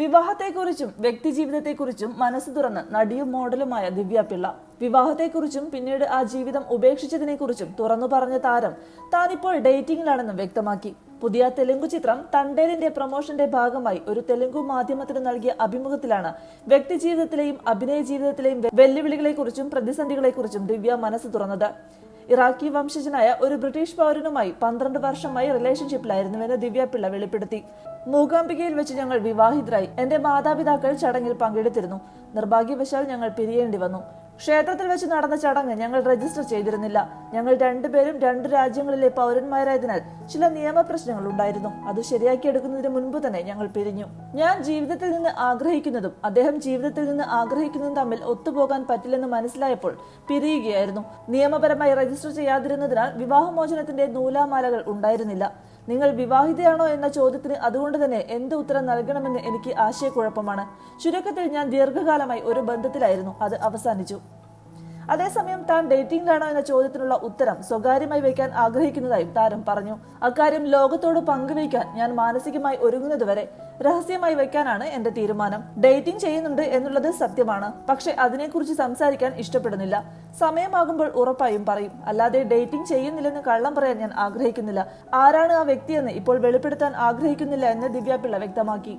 വിവാഹത്തെക്കുറിച്ചും വ്യക്തിജീവിതത്തെക്കുറിച്ചും മനസ്സ് തുറന്ന് നടിയും മോഡലുമായ ദിവ്യ പിള്ള. വിവാഹത്തെക്കുറിച്ചും പിന്നീട് ആ ജീവിതം ഉപേക്ഷിച്ചതിനെക്കുറിച്ചും തുറന്നു പറഞ്ഞ താരം താനിപ്പോൾ ഡേറ്റിംഗിലാണെന്നും വ്യക്തമാക്കി. പുതിയ തെലുങ്ക് ചിത്രം തണ്ടേലിന്റെ പ്രൊമോഷന്റെ ഭാഗമായി ഒരു തെലുങ്കു മാധ്യമത്തിന് നൽകിയ അഭിമുഖത്തിലാണ് വ്യക്തിജീവിതത്തിലെയും അഭിനയ ജീവിതത്തിലെയും വെല്ലുവിളികളെക്കുറിച്ചും പ്രതിസന്ധികളെക്കുറിച്ചും ദിവ്യ മനസ്സ് തുറന്നത്. ഇറാഖി വംശജനായ ഒരു ബ്രിട്ടീഷ് പൗരനുമായി പന്ത്രണ്ട് വർഷമായി റിലേഷൻഷിപ്പിലായിരുന്നുവെന്ന് ദിവ്യ പിള്ള വെളിപ്പെടുത്തി. മൂകാംബികയിൽ വെച്ച് ഞങ്ങൾ വിവാഹിതരായി. എന്റെ മാതാപിതാക്കൾ ചടങ്ങിൽ പങ്കെടുത്തിരുന്നു. നിർഭാഗ്യവശാൽ ഞങ്ങൾ പിരിയേണ്ടി വന്നു. ക്ഷേത്രത്തിൽ വെച്ച് നടന്ന ചടങ്ങ് ഞങ്ങൾ രജിസ്റ്റർ ചെയ്തിരുന്നില്ല. ഞങ്ങൾ രണ്ടുപേരും രണ്ട് രാജ്യങ്ങളിലെ പൗരന്മാരായതിനാൽ ചില നിയമപ്രശ്നങ്ങൾ ഉണ്ടായിരുന്നു. അത് ശരിയാക്കിയെടുക്കുന്നതിന് മുൻപ് തന്നെ ഞങ്ങൾ പിരിഞ്ഞു. ഞാൻ ജീവിതത്തിൽ നിന്ന് ആഗ്രഹിക്കുന്നതും അദ്ദേഹം ജീവിതത്തിൽ നിന്ന് ആഗ്രഹിക്കുന്നതും തമ്മിൽ ഒത്തുപോകാൻ പറ്റില്ലെന്ന് മനസ്സിലായപ്പോൾ പിരിയുകയായിരുന്നു. നിയമപരമായി രജിസ്റ്റർ ചെയ്യാതിരുന്നതിനാൽ വിവാഹമോചനത്തിന്റെ നൂലാമാലകൾ ഉണ്ടായിരുന്നില്ല. നിങ്ങൾ വിവാഹിതയാണോ എന്ന ചോദ്യത്തിന് അതുകൊണ്ട് തന്നെ എന്ത് ഉത്തരം നൽകണമെന്ന് എനിക്ക് ആശയക്കുഴപ്പമാണ്. ചുരുക്കത്തിൽ ഞാൻ ദീർഘകാലമായി ഒരു ബന്ധത്തിലായിരുന്നു. അത് അവസാനിച്ചു. അതേസമയം താൻ ഡേറ്റിംഗിലാണോ എന്ന ചോദ്യത്തിനുള്ള ഉത്തരം സ്വകാര്യമായി വയ്ക്കാൻ ആഗ്രഹിക്കുന്നതായും താരം പറഞ്ഞു. അക്കാര്യം ലോകത്തോട് പങ്കുവയ്ക്കാൻ ഞാൻ മാനസികമായി ഒരുങ്ങുന്നതുവരെ രഹസ്യമായി വയ്ക്കാനാണ് എന്റെ തീരുമാനം. ഡേറ്റിംഗ് ചെയ്യുന്നുണ്ട് എന്നുള്ളത് സത്യമാണ്. പക്ഷെ അതിനെക്കുറിച്ച് സംസാരിക്കാൻ ഇഷ്ടപ്പെടുന്നില്ല. സമയമാകുമ്പോൾ ഉറപ്പായും പറയും. അല്ലാതെ ഡേറ്റിംഗ് ചെയ്യുന്നില്ലെന്ന് കള്ളം പറയാൻ ഞാൻ ആഗ്രഹിക്കുന്നില്ല. ആരാണ് ആ വ്യക്തിയെന്ന് ഇപ്പോൾ വെളിപ്പെടുത്താൻ ആഗ്രഹിക്കുന്നില്ല എന്ന് ദിവ്യ പിള്ള വ്യക്തമാക്കി.